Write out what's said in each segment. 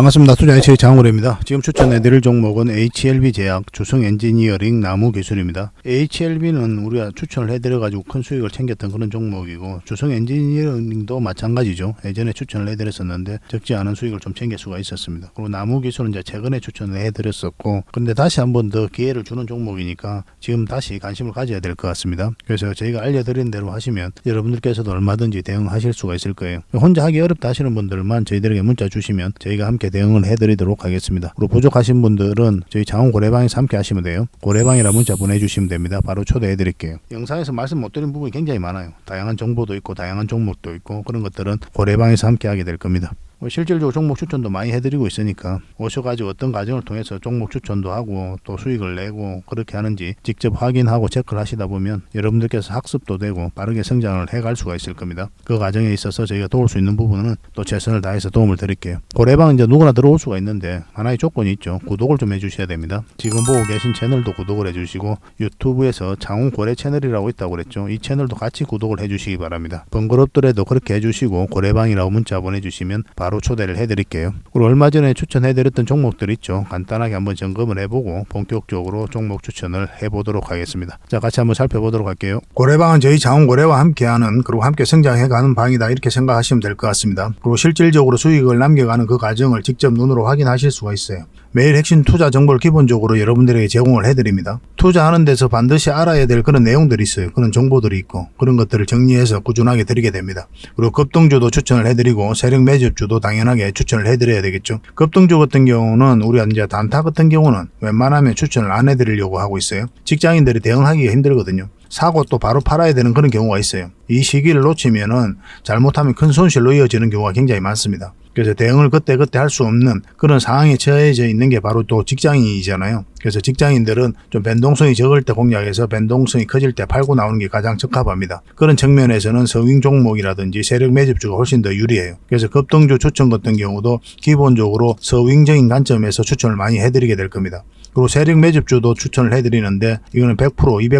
반갑습니다. 투자이치의 장우래입니다. 지금 추천해드릴 종목은 HLB 제약, 주성 엔지니어링, 나무 기술입니다. HLB는 우리가 추천을 해드려가지고 큰 수익을 챙겼던 그런 종목이고, 주성 엔지니어링도 마찬가지죠. 예전에 추천을 해드렸었는데 적지 않은 수익을 좀 챙길 수가 있었습니다. 그리고 나무 기술은 이제 최근에 추천을 해드렸었고, 근데 다시 한 번 더 기회를 주는 종목이니까 지금 다시 관심을 가져야 될 것 같습니다. 그래서 저희가 알려드린 대로 하시면 여러분들께서도 얼마든지 대응하실 수가 있을 거예요. 혼자 하기 어렵다 하시는 분들만 저희들에게 문자 주시면 저희가 함께 대응을 해드리도록 하겠습니다. 그리고 부족하신 분들은 저희 장원 고래방에서 함께 하시면 돼요. 고래방이라 문자 보내주시면 됩니다. 바로 초대해드릴게요. 영상에서 말씀 못 드린 부분이 굉장히 많아요. 다양한 정보도 있고 다양한 종목도 있고 그런 것들은 고래방에서 함께 하게 될 겁니다. 뭐 실질적으로 종목 추천도 많이 해드리고 있으니까 오셔가지고 어떤 과정을 통해서 종목 추천도 하고 또 수익을 내고 그렇게 하는지 직접 확인하고 체크를 하시다 보면 여러분들께서 학습도 되고 빠르게 성장을 해갈 수가 있을 겁니다. 그 과정에 있어서 저희가 도울 수 있는 부분은 또 최선을 다해서 도움을 드릴게요. 고래방 이제 누구나 들어올 수가 있는데 하나의 조건이 있죠. 구독을 좀 해주셔야 됩니다. 지금 보고 계신 채널도 구독을 해주시고 유튜브에서 장훈 고래 채널이라고 있다고 그랬죠. 이 채널도 같이 구독을 해주시기 바랍니다. 번거롭더라도 그렇게 해주시고 고래방이라고 문자 보내주시면 바로 초대를 해드릴게요. 그리고 얼마 전에 추천해드렸던 종목들 있죠. 간단하게 한번 점검을 해보고 본격적으로 종목 추천을 해보도록 하겠습니다. 자, 같이 한번 살펴보도록 할게요. 고래방은 저희 장원고래와 함께하는 그리고 함께 성장해가는 방이다 이렇게 생각하시면 될 것 같습니다. 그리고 실질적으로 수익을 남겨가는 그 과정을 직접 눈으로 확인하실 수가 있어요. 매일 핵심 투자 정보를 기본적으로 여러분들에게 제공을 해드립니다. 투자하는 데서 반드시 알아야 될 그런 내용들이 있어요. 그런 정보들이 있고 그런 것들을 정리해서 꾸준하게 드리게 됩니다. 그리고 급등주도 추천을 해드리고 세력 매집주도 당연하게 추천을 해드려야 되겠죠. 급등주 같은 경우는 우리가 이제 단타 같은 경우는 웬만하면 추천을 안 해드리려고 하고 있어요. 직장인들이 대응하기가 힘들거든요. 사고 또 바로 팔아야 되는 그런 경우가 있어요. 이 시기를 놓치면은 잘못하면 큰 손실로 이어지는 경우가 굉장히 많습니다. 그래서 대응을 그때그때 할 수 없는 그런 상황에 처해져 있는 게 바로 또 직장인이잖아요. 그래서 직장인들은 좀 변동성이 적을 때 공략해서 변동성이 커질 때 팔고 나오는 게 가장 적합합니다. 그런 측면에서는 서윙 종목이라든지 세력 매집주가 훨씬 더 유리해요. 그래서 급등주 추천 같은 경우도 기본적으로 서윙적인 관점에서 추천을 많이 해드리게 될 겁니다. 그리고 세력 매집주도 추천을 해드리는데 이거는 100%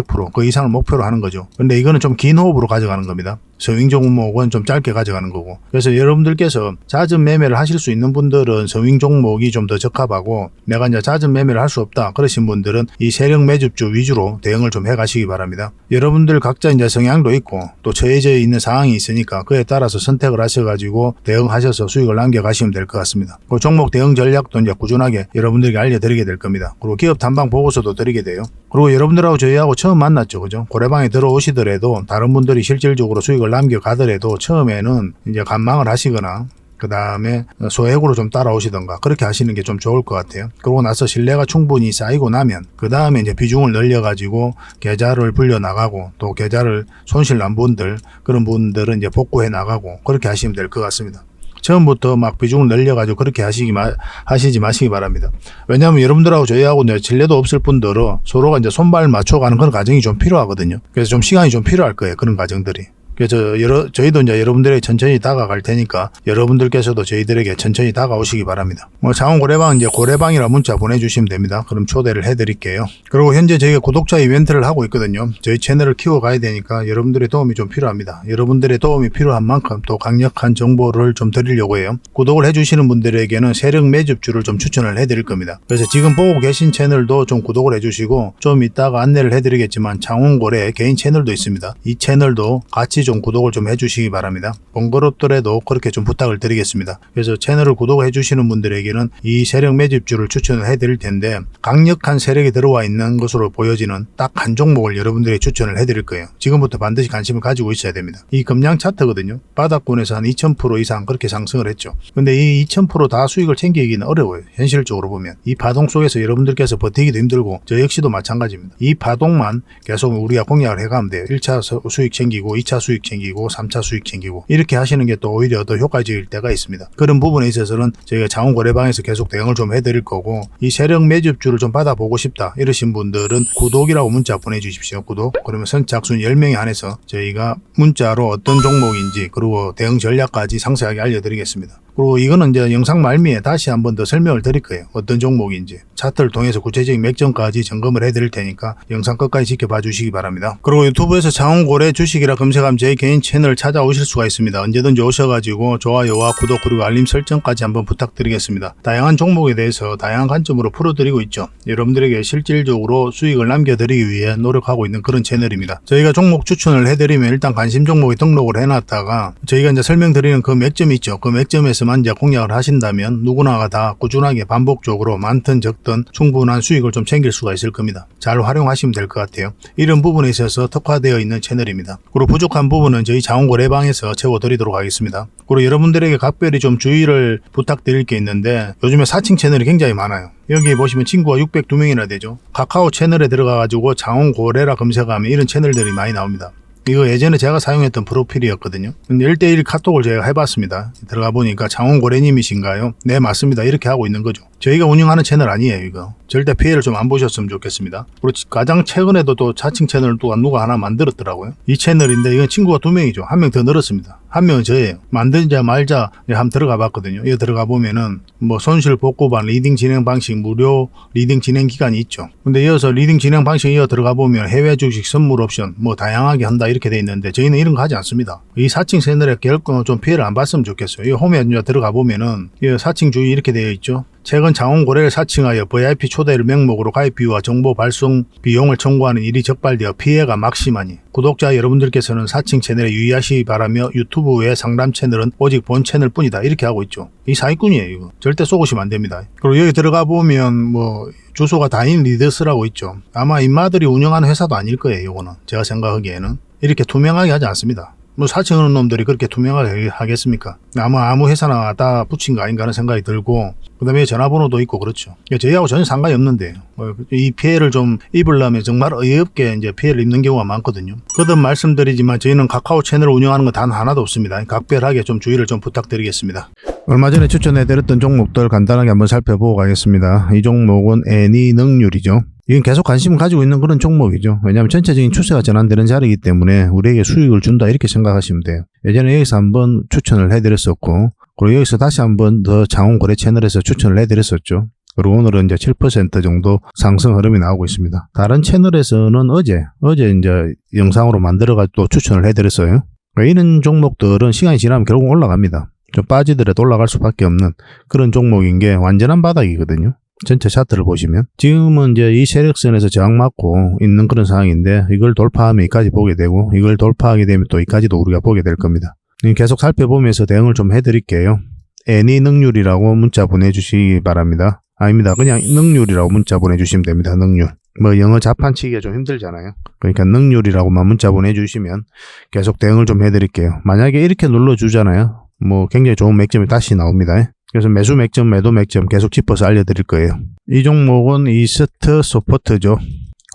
200%그 이상을 목표로 하는 거죠. 근데 이거는 좀 긴 호흡으로 가져가는 겁니다. 서윙 종목은 좀 짧게 가져가는 거고. 그래서 여러분들께서 잦은 매매를 하실 수 있는 분들은 서윙 종목이 좀 더 적합하고 내가 이제 잦은 매매를 할 수 없다 그러신 분들은 이 세력 매집주 위주로 대응을 좀 해가시기 바랍니다. 여러분들 각자 이제 성향도 있고 또 처해져 있는 상황이 있으니까 그에 따라서 선택을 하셔가지고 대응하셔서 수익을 남겨가시면 될 것 같습니다. 그 종목 대응 전략도 이제 꾸준하게 여러분들에게 알려드리게 될 겁니다. 그리고 기업 단방 보고서도 드리게 돼요. 그리고 여러분들하고 저희하고 처음 만났죠, 그죠? 고래방에 들어오시더라도 다른 분들이 실질적으로 수익을 남겨가더라도 처음에는 이제 간망을 하시거나 그 다음에 소액으로 좀 따라오시던가 그렇게 하시는 게 좀 좋을 것 같아요. 그러고 나서 신뢰가 충분히 쌓이고 나면 그 다음에 이제 비중을 늘려가지고 계좌를 불려 나가고 또 계좌를 손실 난 분들 그런 분들은 이제 복구해 나가고 그렇게 하시면 될 것 같습니다. 처음부터 막 비중을 늘려가지고 그렇게 하시기 마, 하시지 마시기 바랍니다. 왜냐하면 여러분들하고 저희하고 이제 신뢰도 없을 뿐더러 서로가 이제 손발 맞춰가는 그런 과정이 좀 필요하거든요. 그래서 좀 시간이 좀 필요할 거예요. 그런 과정들이. 그래서 여러, 저희도 이제 여러분들에게 천천히 다가갈 테니까 여러분들께서도 저희들에게 천천히 다가오시기 바랍니다. 뭐 장원 고래방 이제 고래방이라 문자 보내주시면 됩니다. 그럼 초대를 해드릴게요. 그리고 현재 저희가 구독자 이벤트를 하고 있거든요. 저희 채널을 키워가야 되니까 여러분들의 도움이 좀 필요합니다. 여러분들의 도움이 필요한 만큼 또 강력한 정보를 좀 드리려고 해요. 구독을 해주시는 분들에게는 세력 매집주를 좀 추천을 해드릴 겁니다. 그래서 지금 보고 계신 채널도 좀 구독을 해주시고 좀 이따가 안내를 해드리겠지만 장원고래 개인 채널도 있습니다. 이 채널도 같이 좀 구독을 좀 해주시기 바랍니다. 번거롭더라도 그렇게 좀 부탁을 드리겠습니다. 그래서 채널을 구독해 주시는 분들에게는 이 세력 매집주를 추천을 해드릴 텐데 강력한 세력이 들어와 있는 것으로 보여지는 딱 한 종목을 여러분들이 추천을 해드릴 거예요. 지금부터 반드시 관심을 가지고 있어야 됩니다. 이 금량 차트거든요. 바닥권에서 한 2000% 이상 그렇게 상승을 했죠. 근데 이 2000%다 수익을 챙기기는 어려워요. 현실적으로 보면 이 파동 속에서 여러분들께서 버티기도 힘들고 저 역시도 마찬가지입니다. 이 파동만 계속 우리가 공략을 해가면 돼요. 1차 수익 챙기고 2차 수익 챙기고 3차 수익 챙기고 이렇게 하시는 게 또 오히려 더 효과적일 때가 있습니다. 그런 부분에 있어서는 저희가 장원거래방에서 계속 대응을 좀 해드릴 거고 이 세력 매집주를 좀 받아보고 싶다 이러신 분들은 구독이라고 문자 보내주십시오. 구독 그러면 선착순 10명에 한해서 저희가 문자로 어떤 종목인지 그리고 대응 전략까지 상세하게 알려드리겠습니다. 그리고 이거는 이제 영상 말미에 다시 한 번 더 설명을 드릴 거예요. 어떤 종목인지. 차트를 통해서 구체적인 맥점까지 점검을 해드릴 테니까 영상 끝까지 지켜봐 주시기 바랍니다. 그리고 유튜브에서 장원고래 주식이라 검색하면 제 개인 채널 찾아오실 수가 있습니다. 언제든지 오셔가지고 좋아요와 구독 그리고 알림 설정까지 한번 부탁드리겠습니다. 다양한 종목에 대해서 다양한 관점으로 풀어드리고 있죠. 여러분들에게 실질적으로 수익을 남겨드리기 위해 노력하고 있는 그런 채널입니다. 저희가 종목 추천을 해드리면 일단 관심 종목에 등록을 해놨다가 저희가 이제 설명드리는 그 맥점이 있죠. 그 맥점에서 만 이제 공략을 하신다면 누구나가 다 꾸준하게 반복적으로 많든 적든 충분한 수익을 좀 챙길 수가 있을 겁니다. 잘 활용하시면 될 것 같아요. 이런 부분에 있어서 특화되어 있는 채널입니다. 그리고 부족한 부분은 저희 자원고래방에서 채워드리도록 하겠습니다. 그리고 여러분들에게 각별히 좀 주의를 부탁드릴 게 있는데 요즘에 사칭 채널이 굉장히 많아요. 여기 보시면 친구가 602명이나 되죠. 카카오 채널에 들어가가지고 장원고래라 검색하면 이런 채널들이 많이 나옵니다. 이거 예전에 제가 사용했던 프로필이었거든요. 근데 1대1 카톡을 제가 해봤습니다. 들어가 보니까 장원 고래님이신가요? 네, 맞습니다. 이렇게 하고 있는 거죠. 저희가 운영하는 채널 아니에요, 이거. 절대 피해를 좀 안 보셨으면 좋겠습니다. 그리고 가장 최근에도 또 자칭 채널을 또 누가 하나 만들었더라고요. 이 채널인데 이건 친구가 두 명이죠. 한 명 더 늘었습니다. 한 명은 저예요. 만들자 말자 한번 들어가 봤거든요. 이거 들어가 보면은 뭐 손실 복구반 리딩 진행 방식 무료 리딩 진행 기간이 있죠. 근데 이어서 리딩 진행 방식 이어 들어가 보면 해외 주식 선물 옵션 뭐 다양하게 한다 이렇게 돼 있는데 저희는 이런 거 하지 않습니다. 이 사칭 채널에 결코 좀 피해를 안 봤으면 좋겠어요. 이 홈에 들어가 보면은 이 사칭 주의 이렇게 되어 있죠. 최근 장원고래를 사칭하여 VIP 초대를 명목으로 가입 비유와 정보 발송 비용을 청구하는 일이 적발되어 피해가 막심하니 구독자 여러분들께서는 사칭 채널에 유의하시기 바라며 유튜브 외 상담 채널은 오직 본 채널 뿐이다 이렇게 하고 있죠. 이 사기꾼이에요 이거. 절대 쏘고시면 안 됩니다. 그리고 여기 들어가 보면 뭐 주소가 다인 리더스라고 있죠. 아마 인마들이 운영하는 회사도 아닐 거예요 이거는. 제가 생각하기에는. 이렇게 투명하게 하지 않습니다. 뭐 사칭하는 놈들이 그렇게 투명하게 하겠습니까? 아마 아무 회사나 다 붙인 거 아닌가 하는 생각이 들고 그다음에 전화번호도 있고 그렇죠. 저희하고 전혀 상관이 없는데 뭐이 피해를 좀 입으려면 정말 어이없게 이제 피해를 입는 경우가 많거든요. 거듭 말씀드리지만 저희는 카카오 채널을 운영하는 건 단 하나도 없습니다. 각별하게 좀 주의를 좀 부탁드리겠습니다. 얼마 전에 추천해드렸던 종목들 간단하게 한번 살펴보고 가겠습니다. 이 종목은 애니 능률이죠. 이건 계속 관심을 가지고 있는 그런 종목이죠. 왜냐하면 전체적인 추세가 전환되는 자리이기 때문에 우리에게 수익을 준다 이렇게 생각하시면 돼요. 예전에 여기서 한번 추천을 해드렸었고 그리고 여기서 다시 한번 더 장원 거래 채널에서 추천을 해드렸었죠. 그리고 오늘은 이제 7% 정도 상승 흐름이 나오고 있습니다. 다른 채널에서는 어제, 어제 이제 영상으로 만들어가지고 또 추천을 해드렸어요. 그러니까 이런 종목들은 시간이 지나면 결국 올라갑니다. 좀 빠지더라도 올라갈 수밖에 없는 그런 종목인 게 완전한 바닥이거든요. 전체 차트를 보시면 지금은 이제 이 세력선에서 저항 맞고 있는 그런 상황인데 이걸 돌파하면 이까지 보게 되고 이걸 돌파하게 되면 또 이까지도 우리가 보게 될 겁니다. 계속 살펴보면서 대응을 좀 해드릴게요. 애니 능률이라고 문자 보내주시기 바랍니다. 아닙니다. 그냥 능률이라고 문자 보내주시면 됩니다. 능률. 뭐 영어 자판 치기가 좀 힘들잖아요. 그러니까 능률이라고만 문자 보내주시면 계속 대응을 좀 해드릴게요. 만약에 이렇게 눌러주잖아요. 뭐 굉장히 좋은 맥점이 다시 나옵니다. 그래서 매수 맥점, 매도 맥점 계속 짚어서 알려드릴 거예요. 이 종목은 이스트 소포트죠.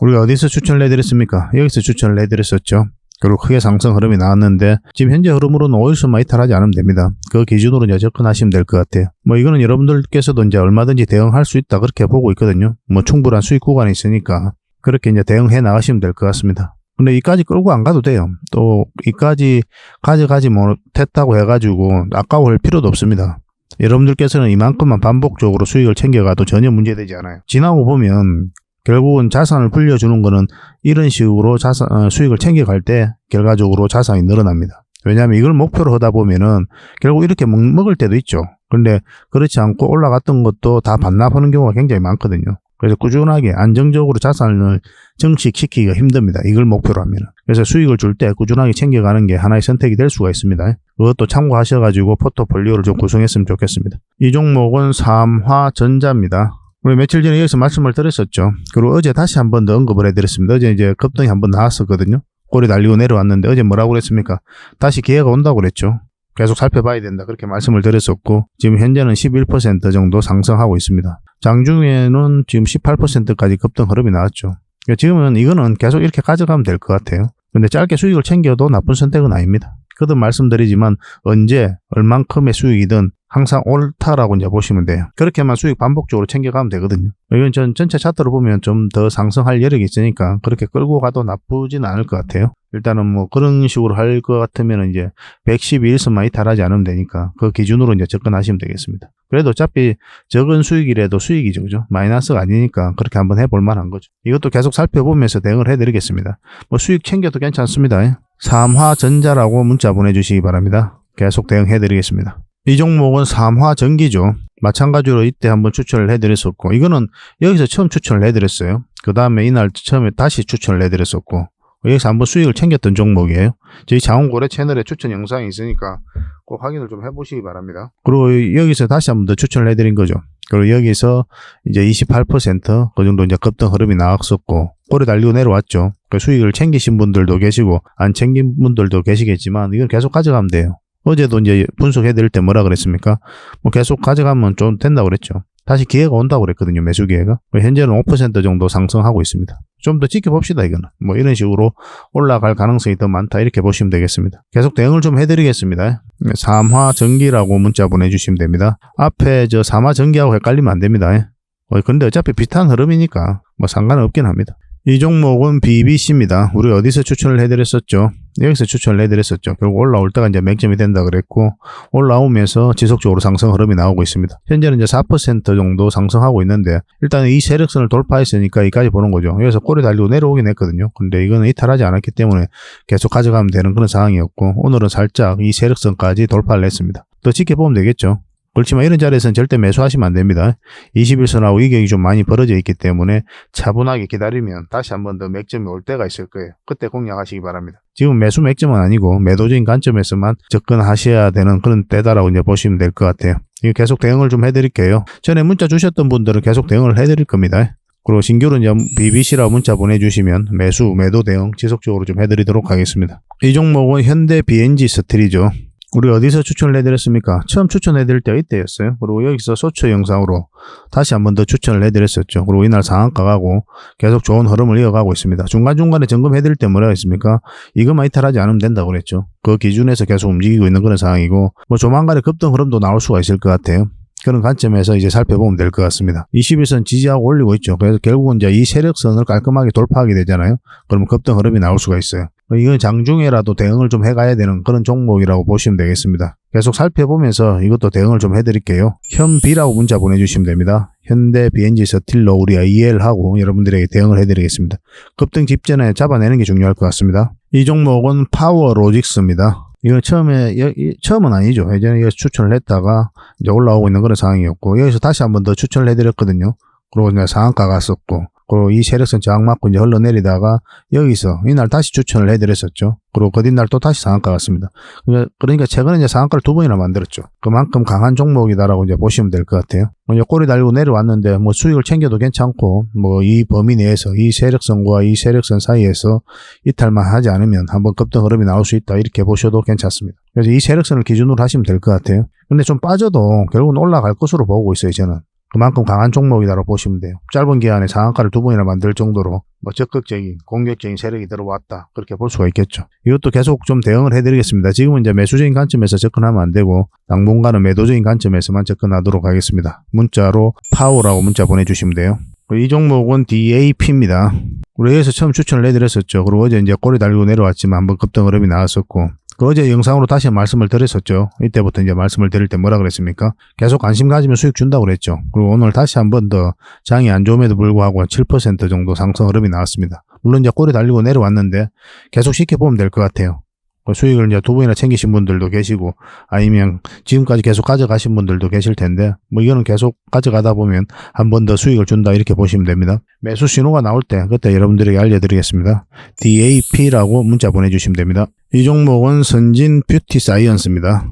우리가 어디서 추천을 해드렸습니까? 여기서 추천을 해드렸었죠. 그리고 크게 상승 흐름이 나왔는데 지금 현재 흐름으로는 5일선만 이탈하지 않으면 됩니다. 그 기준으로 이제 접근하시면 될 것 같아요. 뭐 이거는 여러분들께서도 이제 얼마든지 대응할 수 있다 그렇게 보고 있거든요. 뭐 충분한 수익 구간이 있으니까 그렇게 이제 대응해 나가시면 될 것 같습니다. 근데 이까지 끌고 안 가도 돼요. 또 이까지 가져가지 못했다고 해가지고 아까워할 필요도 없습니다. 여러분들께서는 이만큼만 반복적으로 수익을 챙겨가도 전혀 문제되지 않아요. 지나고 보면 결국은 자산을 불려주는 거는 이런 식으로 자산, 어, 수익을 챙겨갈 때 결과적으로 자산이 늘어납니다. 왜냐하면 이걸 목표로 하다 보면은 결국 이렇게 먹, 먹을 때도 있죠. 근데 그렇지 않고 올라갔던 것도 다 반납하는 경우가 굉장히 많거든요. 그래서 꾸준하게 안정적으로 자산을 증식시키기가 힘듭니다. 이걸 목표로 하면. 그래서 수익을 줄 때 꾸준하게 챙겨가는 게 하나의 선택이 될 수가 있습니다. 그것도 참고하셔가지고 포트폴리오를 좀 구성했으면 좋겠습니다. 이 종목은 삼화전자입니다. 우리 며칠 전에 여기서 말씀을 드렸었죠. 그리고 어제 다시 한 번 더 언급을 해드렸습니다. 어제 이제 급등이 한 번 나왔었거든요. 꼬리 달리고 내려왔는데 어제 뭐라고 그랬습니까? 다시 기회가 온다고 그랬죠. 계속 살펴봐야 된다. 그렇게 말씀을 드렸었고, 지금 현재는 11% 정도 상승하고 있습니다. 장중에는 지금 18%까지 급등 흐름이 나왔죠. 그러니까 지금은 이거는 계속 이렇게 가져가면 될 것 같아요. 근데 짧게 수익을 챙겨도 나쁜 선택은 아닙니다. 거듭 말씀드리지만 언제 얼만큼의 수익이든 항상 옳다라고 이제 보시면 돼요. 그렇게만 수익 반복적으로 챙겨가면 되거든요. 이건 전 전체 차트로 보면 좀 더 상승할 여력이 있으니까 그렇게 끌고 가도 나쁘진 않을 것 같아요. 일단은 뭐 그런 식으로 할 것 같으면 이제 111선만 이탈하지 않으면 되니까 그 기준으로 이제 접근하시면 되겠습니다. 그래도 어차피 적은 수익이라도 수익이죠. 그죠? 마이너스가 아니니까 그렇게 한번 해볼 만한 거죠. 이것도 계속 살펴보면서 대응을 해드리겠습니다. 뭐 수익 챙겨도 괜찮습니다. 삼화전자라고 문자 보내주시기 바랍니다. 계속 대응해드리겠습니다. 이 종목은 삼화전기죠. 마찬가지로 이때 한번 추천을 해드렸었고 이거는 여기서 처음 추천을 해드렸어요. 그 다음에 이날 처음에 다시 추천을 해드렸었고 여기서 한번 수익을 챙겼던 종목이에요. 저희 자원고래 채널에 추천 영상이 있으니까 꼭 확인을 좀 해보시기 바랍니다. 그리고 여기서 다시 한번 더 추천을 해드린 거죠. 그리고 여기서 이제 28%그 정도 이제 급등 흐름이 나왔었고 꼬리 달리고 내려왔죠. 그 수익을 챙기신 분들도 계시고 안 챙긴 분들도 계시겠지만 이건 계속 가져가면 돼요. 어제도 이제 분석해 드릴 때 뭐라 그랬습니까? 뭐 계속 가져가면 좀 된다고 그랬죠. 다시 기회가 온다고 그랬거든요. 매수 기회가. 현재는 5% 정도 상승하고 있습니다. 좀 더 지켜봅시다, 이거는. 뭐 이런 식으로 올라갈 가능성이 더 많다. 이렇게 보시면 되겠습니다. 계속 대응을 좀 해드리겠습니다. 삼화 전기라고 문자 보내주시면 됩니다. 앞에 저 삼화 전기하고 헷갈리면 안 됩니다. 어, 근데 어차피 비슷한 흐름이니까 뭐 상관은 없긴 합니다. 이 종목은 BBC입니다. 우리 어디서 추천을 해드렸었죠? 여기서 추천을 해드렸었죠. 결국 올라올 때가 이제 맥점이 된다 그랬고 올라오면서 지속적으로 상승 흐름이 나오고 있습니다. 현재는 이제 4% 정도 상승하고 있는데 일단 이 세력선을 돌파했으니까 이까지 보는 거죠. 여기서 꼬리 달리고 내려오긴 했거든요. 근데 이거는 이탈하지 않았기 때문에 계속 가져가면 되는 그런 상황이었고 오늘은 살짝 이 세력선까지 돌파를 했습니다. 더 지켜보면 되겠죠. 그렇지만 이런 자리에서는 절대 매수하시면 안 됩니다. 21선하고 이격이 좀 많이 벌어져 있기 때문에 차분하게 기다리면 다시 한 번 더 맥점이 올 때가 있을 거예요. 그때 공략하시기 바랍니다. 지금 매수 맥점은 아니고 매도적인 관점에서만 접근하셔야 되는 그런 때다라고 이제 보시면 될 것 같아요. 이거 계속 대응을 좀 해드릴게요. 전에 문자 주셨던 분들은 계속 대응을 해드릴 겁니다. 그리고 신규로 이제 BBC라고 문자 보내주시면 매수, 매도 대응 지속적으로 좀 해드리도록 하겠습니다. 이 종목은 현대 BNG 스틸이죠. 우리 어디서 추천을 해드렸습니까? 처음 추천해드릴 때가 이때였어요. 그리고 여기서 소처 영상으로 다시 한 번 더 추천을 해드렸었죠. 그리고 이날 상한가 가고 계속 좋은 흐름을 이어가고 있습니다. 중간중간에 점검해드릴 때 뭐라고 했습니까? 이것만 이탈하지 않으면 된다고 그랬죠. 그 기준에서 계속 움직이고 있는 그런 상황이고 뭐 조만간에 급등 흐름도 나올 수가 있을 것 같아요. 그런 관점에서 이제 살펴보면 될 것 같습니다. 21선 지지하고 올리고 있죠. 그래서 결국은 이제 이 세력선을 깔끔하게 돌파하게 되잖아요. 그러면 급등 흐름이 나올 수가 있어요. 이건 장중에라도 대응을 좀 해가야 되는 그런 종목이라고 보시면 되겠습니다. 계속 살펴보면서 이것도 대응을 좀 해드릴게요. 현비라고 문자 보내주시면 됩니다. 현대 BNG 서틸러 우리가 이해하고 여러분들에게 대응을 해드리겠습니다. 급등 직전에 잡아내는 게 중요할 것 같습니다. 이 종목은 파워 로직스입니다. 이거 처음에 처음은 아니죠. 예전에 여기서 추천을 했다가 이제 올라오고 있는 그런 상황이었고 여기서 다시 한번 더 추천을 해드렸거든요. 그리고 이제 상한가 갔었고 그리고 이 세력선 저항 맞고 이제 흘러내리다가 여기서 이날 다시 추천을 해드렸었죠. 그리고 그 뒷날 또 다시 상한가 갔습니다. 그러니까, 그러니까 최근에 이제 상한가를 두 번이나 만들었죠. 그만큼 강한 종목이다라고 이제 보시면 될 것 같아요. 이제 꼬리 달고 내려왔는데 뭐 수익을 챙겨도 괜찮고 뭐 이 범위 내에서 이 세력선과 이 세력선 사이에서 이탈만 하지 않으면 한번 급등 흐름이 나올 수 있다 이렇게 보셔도 괜찮습니다. 그래서 이 세력선을 기준으로 하시면 될 것 같아요. 근데 좀 빠져도 결국은 올라갈 것으로 보고 있어요 저는. 그만큼 강한 종목이다라고 보시면 돼요. 짧은 기간에 상한가를 두 번이나 만들 정도로 뭐 적극적인 공격적인 세력이 들어왔다 그렇게 볼 수가 있겠죠. 이것도 계속 좀 대응을 해드리겠습니다. 지금은 이제 매수적인 관점에서 접근하면 안 되고 당분간은 매도적인 관점에서만 접근하도록 하겠습니다. 문자로 파워라고 문자 보내주시면 돼요. 이 종목은 DAP입니다. 우리 여기서 처음 추천을 해드렸었죠. 그리고 어제 이제 꼬리 달고 내려왔지만 한번 급등 흐름이 나왔었고 그 어제 영상으로 다시 말씀을 드렸었죠. 이때부터 이제 말씀을 드릴 때 뭐라 그랬습니까? 계속 관심 가지면 수익 준다고 그랬죠. 그리고 오늘 다시 한 번 더 장이 안 좋음에도 불구하고 7% 정도 상승 흐름이 나왔습니다. 물론 이제 꼬리 달리고 내려왔는데 계속 지켜보면 될 것 같아요. 그 수익을 이제 두 번이나 챙기신 분들도 계시고 아니면 지금까지 계속 가져가신 분들도 계실 텐데 뭐 이거는 계속 가져가다 보면 한 번 더 수익을 준다 이렇게 보시면 됩니다. 매수 신호가 나올 때 그때 여러분들에게 알려드리겠습니다. DAP라고 문자 보내주시면 됩니다. 이 종목은 선진 뷰티 사이언스입니다.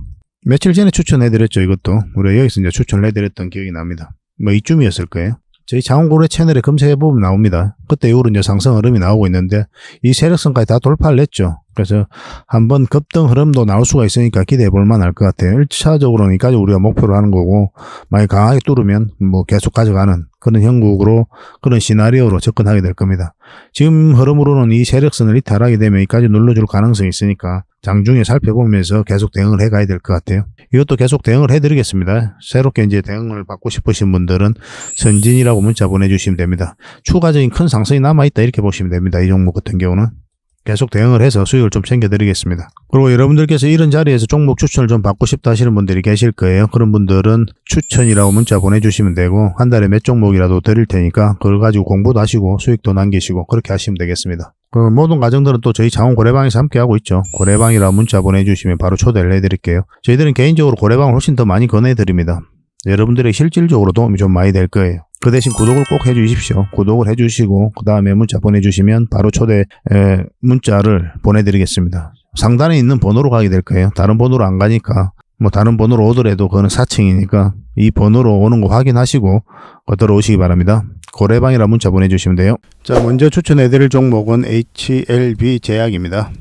며칠 전에 추천해드렸죠 이것도 우리 여기서 이제 추천을 해드렸던 기억이 납니다. 뭐 이쯤이었을 거예요. 저희 장원고래 채널에 검색해보면 나옵니다. 그때 이후로 이제 상승 흐름이 나오고 있는데 이 세력선까지 다 돌파를 했죠. 그래서 한번 급등 흐름도 나올 수가 있으니까 기대해 볼 만할 것 같아요. 1차적으로는 여기까지 우리가 목표로 하는 거고, 만약 강하게 뚫으면 뭐 계속 가져가는 그런 형국으로, 그런 시나리오로 접근하게 될 겁니다. 지금 흐름으로는 이 세력선을 이탈하게 되면 여기까지 눌러줄 가능성이 있으니까 장중에 살펴보면서 계속 대응을 해 가야 될 것 같아요. 이것도 계속 대응을 해 드리겠습니다. 새롭게 이제 대응을 받고 싶으신 분들은 선진이라고 문자 보내주시면 됩니다. 추가적인 큰 상승이 남아있다 이렇게 보시면 됩니다. 이 종목 같은 경우는. 계속 대응을 해서 수익을 좀 챙겨드리겠습니다. 그리고 여러분들께서 이런 자리에서 종목 추천을 좀 받고 싶다 하시는 분들이 계실 거예요. 그런 분들은 추천이라고 문자 보내주시면 되고 한 달에 몇 종목이라도 드릴 테니까 그걸 가지고 공부도 하시고 수익도 남기시고 그렇게 하시면 되겠습니다. 그 모든 과정들은 또 저희 장원 고래방에서 함께 하고 있죠. 고래방이라고 문자 보내주시면 바로 초대를 해드릴게요. 저희들은 개인적으로 고래방을 훨씬 더 많이 권해드립니다. 여러분들의 실질적으로 도움이 좀 많이 될 거예요. 그 대신 구독을 꼭 해주십시오. 구독을 해주시고 그 다음에 문자 보내주시면 바로 초대 에, 문자를 보내드리겠습니다. 상단에 있는 번호로 가게 될 거예요. 다른 번호로 안 가니까 뭐 다른 번호로 오더라도 그거는 4층이니까 이 번호로 오는 거 확인하시고 어, 들어오시기 바랍니다. 고래방이라 문자 보내주시면 돼요. 자 먼저 추천해드릴 종목은 HLB 제약입니다.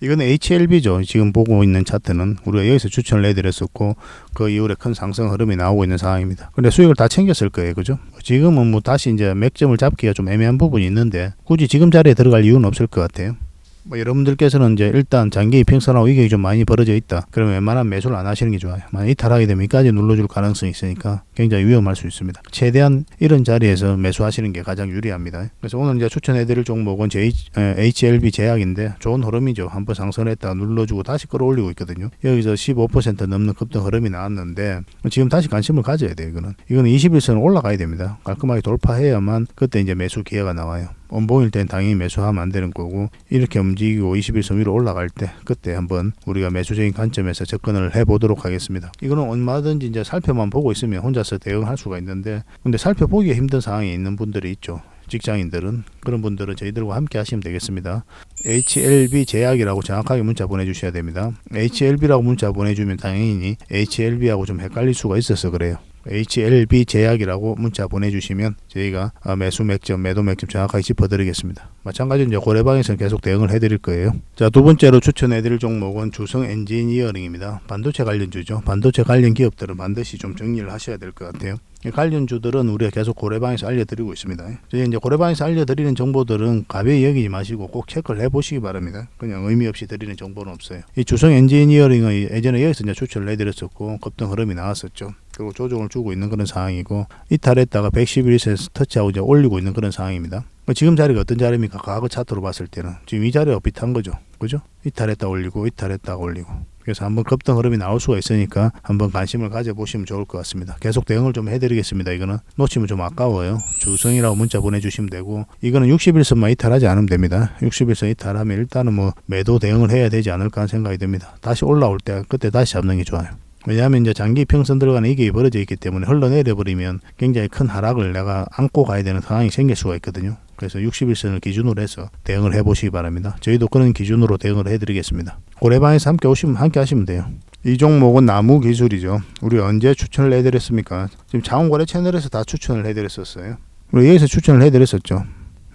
이건 HLB죠. 지금 보고 있는 차트는 우리가 여기서 추천을 해드렸었고 그 이후에 큰 상승 흐름이 나오고 있는 상황입니다. 근데 수익을 다 챙겼을 거예요. 그죠? 지금은 뭐 다시 이제 맥점을 잡기가 좀 애매한 부분이 있는데 굳이 지금 자리에 들어갈 이유는 없을 것 같아요. 뭐 여러분들께서는 이제 일단 장기 이평선하고 이격이 좀 많이 벌어져 있다. 그러면 웬만하면 매수를 안 하시는 게 좋아요. 만약 이탈하게 되면 이까지 눌러줄 가능성이 있으니까 굉장히 위험할 수 있습니다. 최대한 이런 자리에서 매수하시는 게 가장 유리합니다. 그래서 오늘 이제 추천해드릴 종목은 제 HLB 제약인데 좋은 흐름이죠. 한번 상승했다가 눌러주고 다시 끌어올리고 있거든요. 여기서 15% 넘는 급등 흐름이 나왔는데 지금 다시 관심을 가져야 돼요. 이거는 이거는 21선을 올라가야 됩니다. 깔끔하게 돌파해야만 그때 이제 매수 기회가 나와요. 원봉일 땐 당연히 매수하면 안 되는 거고 이렇게 움직이고 21선 위로 올라갈 때 그때 한번 우리가 매수적인 관점에서 접근을 해보도록 하겠습니다. 이거는 얼마든지 이제 살펴만 보고 있으면 혼자서 대응할 수가 있는데 근데 살펴보기가 힘든 상황에 있는 분들이 있죠. 직장인들은 그런 분들은 저희들과 함께 하시면 되겠습니다. HLB 제약이라고 정확하게 문자 보내주셔야 됩니다. HLB라고 문자 보내주면 당연히 HLB하고 좀 헷갈릴 수가 있어서 그래요. HLB 제약이라고 문자 보내주시면 저희가 아, 매수 맥점, 매도 맥점 정확하게 짚어드리겠습니다. 마찬가지로 이제 고래방에서는 계속 대응을 해드릴 거예요. 자, 두 번째로 추천해드릴 종목은 주성 엔지니어링입니다. 반도체 관련주죠. 반도체 관련 기업들은 반드시 좀 정리를 하셔야 될 것 같아요. 이 관련주들은 우리가 계속 고래방에서 알려드리고 있습니다. 저희 이제 고래방에서 알려드리는 정보들은 가벼이 여기지 마시고 꼭 체크를 해보시기 바랍니다. 그냥 의미 없이 드리는 정보는 없어요. 이 주성 엔지니어링의 예전에 여기서 이제 추천을 해드렸었고 급등 흐름이 나왔었죠. 그리고 조정을 주고 있는 그런 상황이고 이탈했다가 111세에서 터치하고 이제 올리고 있는 그런 상황입니다. 지금 자리가 어떤 자리입니까? 과거 차트로 봤을 때는 지금 이 자리가 비슷한 거죠. 그죠? 이탈했다 올리고 이탈했다 올리고 그래서 한번 급등 흐름이 나올 수가 있으니까 한번 관심을 가져보시면 좋을 것 같습니다. 계속 대응을 좀 해드리겠습니다. 이거는 놓치면 좀 아까워요. 주성이라고 문자 보내주시면 되고 이거는 61선만 이탈하지 않으면 됩니다. 61선 이탈하면 일단은 뭐 매도 대응을 해야 되지 않을까 하는 생각이 듭니다. 다시 올라올 때 그때 다시 잡는 게 좋아요. 왜냐하면 이제 장기 평선 들어가는 이게 벌어져 있기 때문에 흘러내려 버리면 굉장히 큰 하락을 내가 안고 가야 되는 상황이 생길 수가 있거든요. 그래서 61선을 기준으로 해서 대응을 해보시기 바랍니다. 저희도 그런 기준으로 대응을 해드리겠습니다. 고래방에서 함께 오시면 함께 하시면 돼요. 이 종목은 나무 기술이죠. 우리 언제 추천을 해드렸습니까? 지금 장원거래 채널에서 다 추천을 해드렸었어요. 우리 여기서 추천을 해드렸었죠.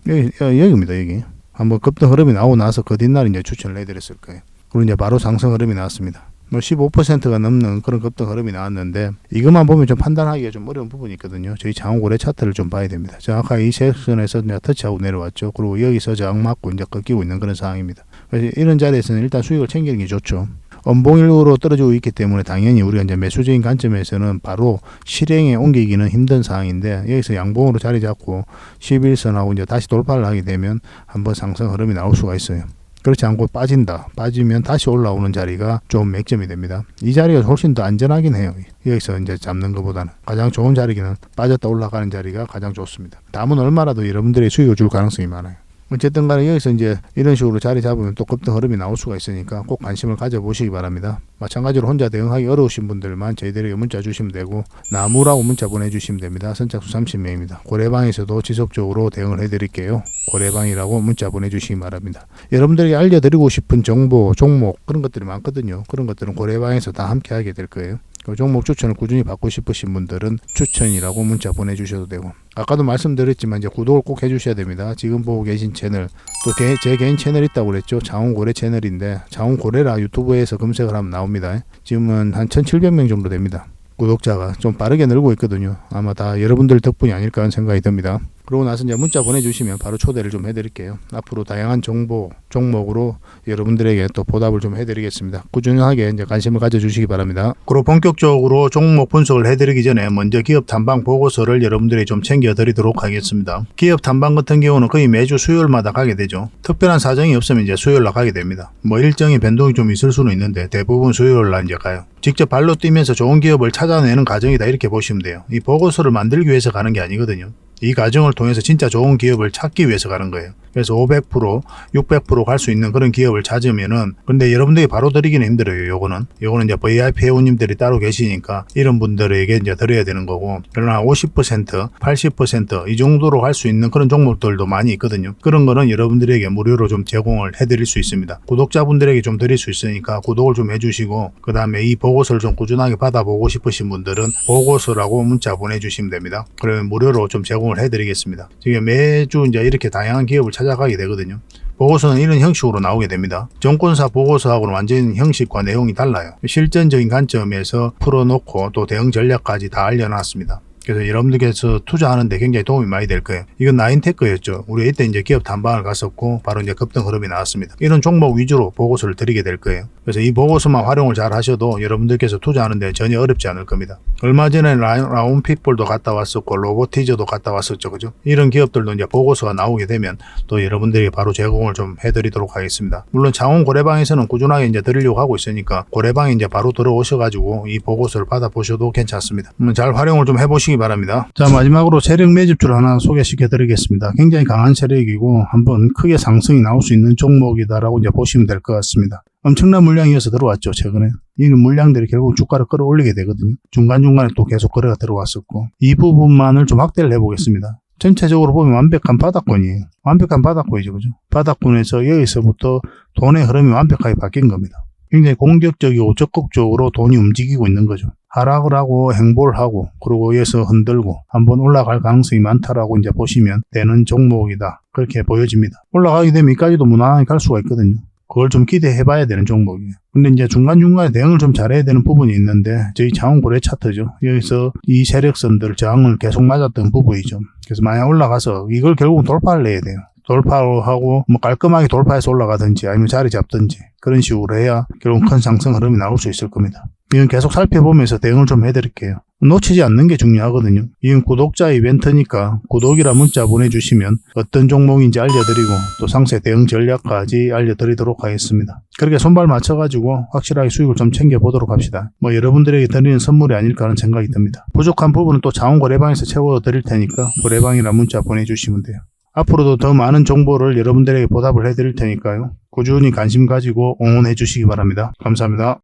여기 여기입니다 여기. 한번 급등 흐름이 나오고 나서 그 뒷날 이제 추천을 해드렸을 거예요. 그리고 이제 바로 상승 흐름이 나왔습니다. 뭐 15%가 넘는 그런 급등 흐름이 나왔는데 이것만 보면 좀 판단하기가 좀 어려운 부분이 있거든요. 저희 장고래 차트를 좀 봐야 됩니다. 정확하게 이 섹션에서 이제 터치하고 내려왔죠. 그리고 여기서 저항 맞고 이제 꺾이고 있는 그런 상황입니다. 그래서 이런 자리에서는 일단 수익을 챙기는 게 좋죠. 원봉일로 떨어지고 있기 때문에 당연히 우리가 이제 매수적인 관점에서는 바로 실행에 옮기기는 힘든 상황인데 여기서 양봉으로 자리 잡고 11선하고 이제 다시 돌파를 하게 되면 한번 상승 흐름이 나올 수가 있어요. 그렇지 않고 빠진다. 빠지면 다시 올라오는 자리가 좀 맥점이 됩니다. 이 자리가 훨씬 더 안전하긴 해요. 여기서 이제 잡는 것보다는 가장 좋은 자리기는 빠졌다 올라가는 자리가 가장 좋습니다. 다음은 얼마라도 여러분들의 수익을 줄 가능성이 많아요. 어쨌든 간에 여기서 이제 이런 식으로 자리 잡으면 또 급등 흐름이 나올 수가 있으니까 꼭 관심을 가져보시기 바랍니다. 마찬가지로 혼자 대응하기 어려우신 분들만 저희들에게 문자 주시면 되고 나무라고 문자 보내주시면 됩니다. 선착수 30명입니다. 고래방에서도 지속적으로 대응을 해드릴게요. 고래방이라고 문자 보내주시기 바랍니다. 여러분들에게 알려드리고 싶은 정보, 종목 그런 것들이 많거든요. 그런 것들은 고래방에서 다 함께 하게 될 거예요. 그 종목 추천을 꾸준히 받고 싶으신 분들은 추천이라고 문자 보내주셔도 되고 아까도 말씀드렸지만 이제 구독을 꼭 해주셔야 됩니다. 지금 보고 계신 채널 또 제 개인 채널 있다고 그랬죠. 장훈고래 채널인데 장훈고래라 유튜브에서 검색을 하면 나옵니다. 지금은 한 1,700명 정도 됩니다. 구독자가 좀 빠르게 늘고 있거든요. 아마 다 여러분들 덕분이 아닐까 하는 생각이 듭니다. 그러고 나서 이제 문자 보내주시면 바로 초대를 좀 해드릴게요. 앞으로 다양한 정보, 종목으로 여러분들에게 또 보답을 좀 해드리겠습니다. 꾸준하게 이제 관심을 가져주시기 바랍니다. 그리고 본격적으로 종목 분석을 해드리기 전에 먼저 기업 탐방 보고서를 여러분들이 좀 챙겨드리도록 하겠습니다. 기업 탐방 같은 경우는 거의 매주 수요일마다 가게 되죠. 특별한 사정이 없으면 이제 수요일 날 가게 됩니다. 뭐 일정의 변동이 좀 있을 수는 있는데 대부분 수요일 날 이제 가요. 직접 발로 뛰면서 좋은 기업을 찾아내는 과정이다 이렇게 보시면 돼요. 이 보고서를 만들기 위해서 가는 게 아니거든요. 이 과정을 통해서 진짜 좋은 기업을 찾기 위해서 가는 거예요. 그래서 500%, 600%갈 수 있는 그런 기업을 찾으면은 근데 여러분들이 바로 드리기는 힘들어요. 요거는 요거는 이제 VIP 회원님들이 따로 계시니까 이런 분들에게 이제 드려야 되는 거고 그러나 50%, 80%이 정도로 갈수 있는 그런 종목들도 많이 있거든요. 그런 거는 여러분들에게 무료로 좀 제공을 해드릴 수 있습니다. 구독자분들에게 좀 드릴 수 있으니까 구독을 좀 해주시고 그 다음에 이 보고서를 좀 꾸준하게 받아보고 싶으신 분들은 보고서라고 문자 보내주시면 됩니다. 그러면 무료로 좀 제공을 해드리겠습니다. 지금 매주 이제 이렇게 다양한 기업을 찾아가게 되거든요. 보고서는 이런 형식으로 나오게 됩니다. 정권사 보고서하고는 완전 형식과 내용이 달라요. 실전적인 관점에서 풀어놓고 또 대응 전략까지 다 알려놨습니다. 그래서 여러분들께서 투자하는데 굉장히 도움이 많이 될 거예요. 이건 나인테크였죠. 우리 이때 이제 기업 탐방을 갔었고 바로 이제 급등 흐름이 나왔습니다. 이런 종목 위주로 보고서를 드리게 될 거예요. 그래서 이 보고서만 활용을 잘 하셔도 여러분들께서 투자하는데 전혀 어렵지 않을 겁니다. 얼마 전에 라, 운핏볼도 갔다 왔었고 로보티저도 갔다 왔었죠. 그죠? 이런 기업들도 이제 보고서가 나오게 되면 또 여러분들이 바로 제공을 좀 해드리도록 하겠습니다. 물론 창원 고래방에서는 꾸준하게 이제 드리려고 하고 있으니까 고래방에 이제 바로 들어오셔가지고 이 보고서를 받아보셔도 괜찮습니다. 잘 활용을 좀 해보시기 바랍니다. 자 마지막으로 세력 매집줄 하나 소개시켜 드리겠습니다. 굉장히 강한 세력이고 한번 크게 상승이 나올 수 있는 종목이다라고 이제 보시면 될 것 같습니다. 엄청난 물량이어서 들어왔죠 최근에. 이 물량들이 결국 주가를 끌어올리게 되거든요. 중간중간에 또 계속 거래가 들어왔었고 이 부분만을 좀 확대를 해보겠습니다. 전체적으로 보면 완벽한 바닥권이에요. 완벽한 바닥권이죠 그죠? 바닥권에서 여기서부터 돈의 흐름이 완벽하게 바뀐 겁니다. 굉장히 공격적이고 적극적으로 돈이 움직이고 있는 거죠. 하락을 하고 행보를 하고 그리고 여기서 흔들고 한번 올라갈 가능성이 많다라고 이제 보시면 되는 종목이다. 그렇게 보여집니다. 올라가게 되면 이까지도 무난하게 갈 수가 있거든요 그걸 좀 기대해 봐야 되는 종목이에요. 근데 이제 중간중간에 대응을 좀 잘해야 되는 부분이 있는데 저희 장원 고래 차트죠. 여기서 이 세력선들 저항을 계속 맞았던 부분이죠. 그래서 만약 올라가서 이걸 결국은 돌파를 내야 돼요. 돌파하고 뭐 깔끔하게 돌파해서 올라가든지 아니면 자리 잡든지 그런 식으로 해야 결국 큰 상승 흐름이 나올 수 있을 겁니다. 이건 계속 살펴보면서 대응을 좀 해드릴게요. 놓치지 않는 게 중요하거든요. 이건 구독자 이벤트니까 구독이라 문자 보내주시면 어떤 종목인지 알려드리고 또 상세 대응 전략까지 알려드리도록 하겠습니다. 그렇게 손발 맞춰가지고 확실하게 수익을 좀 챙겨보도록 합시다. 뭐 여러분들에게 드리는 선물이 아닐까 하는 생각이 듭니다. 부족한 부분은 또 자원 고래방에서 채워드릴 테니까 고래방이라 문자 보내주시면 돼요. 앞으로도 더 많은 정보를 여러분들에게 보답을 해드릴 테니까요. 꾸준히 관심 가지고 응원해 주시기 바랍니다. 감사합니다.